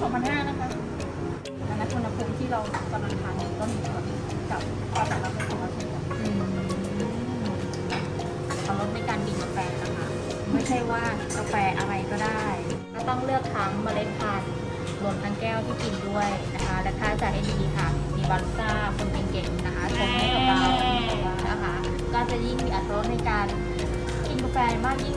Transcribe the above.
สองพันห้านะคะอันนั้นคนละพงที่เรากำลังทานก็มีส่วกับความสามารถของเราอืมเอารสในการดื่มกาแฟนะคะ ไม่ใช่ว่ากาแฟอะไรก็ได้ ก็ต้องเลือกทั้งเมล็ดพันธุ์รวมทั้งแก้วที่กินด้วยนะคะ และค่าจ่ายให้ดีค่ะ มีบัลซ่าคนเก่งๆนะคะชมให้กับเรานะคะ ก็จะยิ่งมีอัตรรสในการกินกาแฟมากยิ่ง